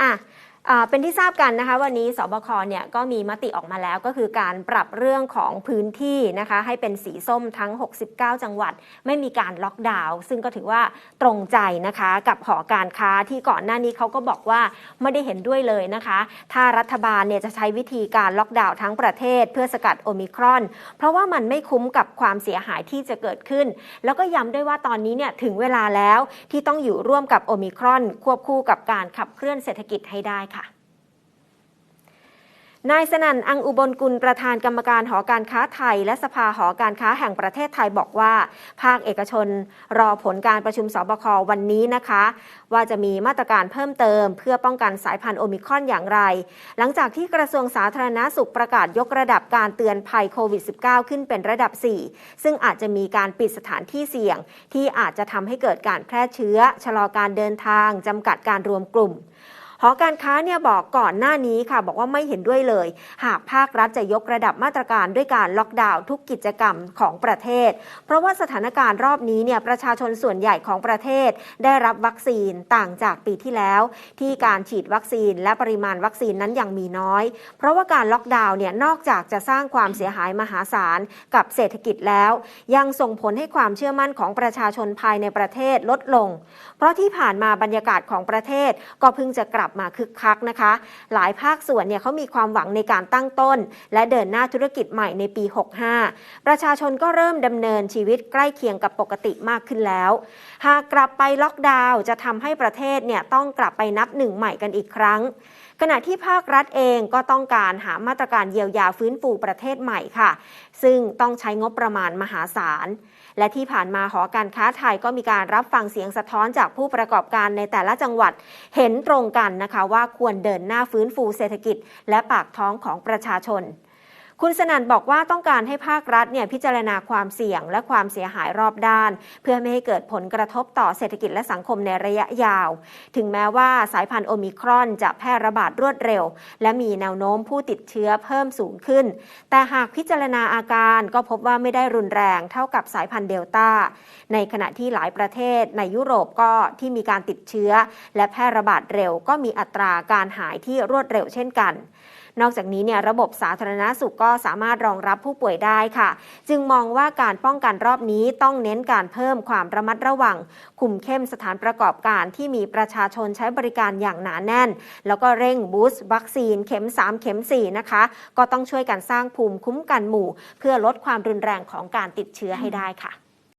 อะอ่า เป็นที่ทราบกันนะคะวันนี้สบคเนี่ยก็มีมติออกมาแล้วก็คือการปรับเรื่องของพื้นที่นะคะให้เป็นสีส้มทั้ง 69 จังหวัด ไม่มีการล็อกดาวน์ซึ่งก็ถือว่าตรงใจนะคะกับหอการค้าที่ก่อนหน้านี้เขาก็บอกว่าไม่ได้เห็นด้วยเลยนะคะ ถ้ารัฐบาลเนี่ยจะใช้วิธีการล็อกดาวน์ทั้งประเทศเพื่อสกัดโอมิครอน เพราะว่ามันไม่คุ้มกับความเสียหายที่จะเกิดขึ้น แล้วก็ย้ำด้วยว่าตอนนี้เนี่ยถึงเวลาแล้วที่ต้องอยู่ร่วมกับโอมิครอน ควบคู่กับการขับเคลื่อนเศรษฐกิจให้ได้ค่ะ นายสนั่นอังอุบลกุลประธานกรรมการหอการค้าไทย และสภาหอการค้าแห่งประเทศไทยบอกว่า ภาคเอกชนรอผลการประชุมสบควันนี้นะคะ ว่าจะมีมาตรการเพิ่มเติม เพื่อป้องกันสายพันธุ์โอมิครอนอย่างไร หลังจากที่กระทรวงสาธารณาสุขประกาศยกระดับการเตือนภัยโควิด -19 ขึ้นเป็นระดับ 4 ซึ่งอาจจะมีการปิดสถานที่เสี่ยง ที่อาจจะทำให้เกิดการแพร่เชื้อ ชะลอการเดินทางจำกัดการรวมกลุ่ม หอการค้าเนี่ยบอกก่อนหน้านี้ค่ะ บอกว่าไม่เห็นด้วยเลย หากภาครัฐจะยกระดับมาตรการด้วยการล็อกดาวน์ทุกกิจกรรมของประเทศ เพราะว่าสถานการณ์รอบนี้เนี่ยประชาชนส่วนใหญ่ของประเทศ ได้รับวัคซีนต่างจากปีที่แล้ว ที่การฉีดวัคซีนและปริมาณวัคซีนนั้นยังมีน้อย เพราะว่าการล็อกดาวน์เนี่ยนอกจากจะสร้างความเสียหายมหาศาลกับเศรษฐกิจแล้ว ยังส่งผลให้ความเชื่อมั่นของประชาชนภายในประเทศลดลง เพราะที่ผ่านมาบรรยากาศของประเทศก็เพิ่งจะกลับมาคึกคักนะคะ หลายภาคส่วนเนี่ยเขามีความหวังในการตั้งต้น และเดินหน้าธุรกิจใหม่ในปี 65 ประชาชนก็เริ่มดำเนินชีวิตใกล้เคียงกับปกติมากขึ้นแล้ว หากกลับไปล็อกดาวน์จะทำให้ประเทศเนี่ยต้องกลับไปนับหนึ่งใหม่กันอีกครั้ง ขณะที่ภาครัฐเองก็ต้องการหามาตรการเยียวยาฟื้นฟูประเทศใหม่ค่ะ ซึ่งต้องใช้งบประมาณมหาศาล และที่ผ่านมาหอการค้าไทยก็มีการรับฟังเสียงสะท้อนจากผู้ประกอบการในแต่ละจังหวัดเห็นตรงกันนะคะว่าควรเดินหน้าฟื้นฟูเศรษฐกิจ และปากท้องของประชาชน คุณสนั่นบอกว่าต้องการให้ภาครัฐเนี่ยพิจารณาความเสี่ยงและความเสียหายรอบด้าน เพื่อไม่ให้เกิดผลกระทบต่อเศรษฐกิจและสังคมในระยะยาว ถึงแม้ว่าสายพันธุ์โอมิครอนจะแพร่ระบาดรวดเร็ว และมีแนวโน้มผู้ติดเชื้อเพิ่มสูงขึ้น แต่หากพิจารณาอาการก็พบว่าไม่ได้รุนแรงเท่ากับสายพันธุ์เดลต้า ในขณะที่หลายประเทศในยุโรปก็ที่มีการติดเชื้อ และแพร่ระบาดเร็วก็มีอัตราการหายที่รวดเร็วเช่นกันนอกจากนี้เนี่ยระบบสาธารณาสุขก็สามารถรองรับผู้ป่วยได้ค่ะ จึงมองว่าการป้องกันรอบนี้ต้องเน้นการเพิ่มความระมัดระวัง คุมเข้มสถานประกอบการที่มีประชาชนใช้บริการอย่างหนาแน่น แล้วก็เร่งบูสต์วัคซีนเข็ม 3 เข็ม 4 นะคะ ก็ต้องช่วยกันสร้างภูมิคุ้มกันหมู่ เพื่อลดความรุนแรงของการติดเชื้อให้ได้ค่ะ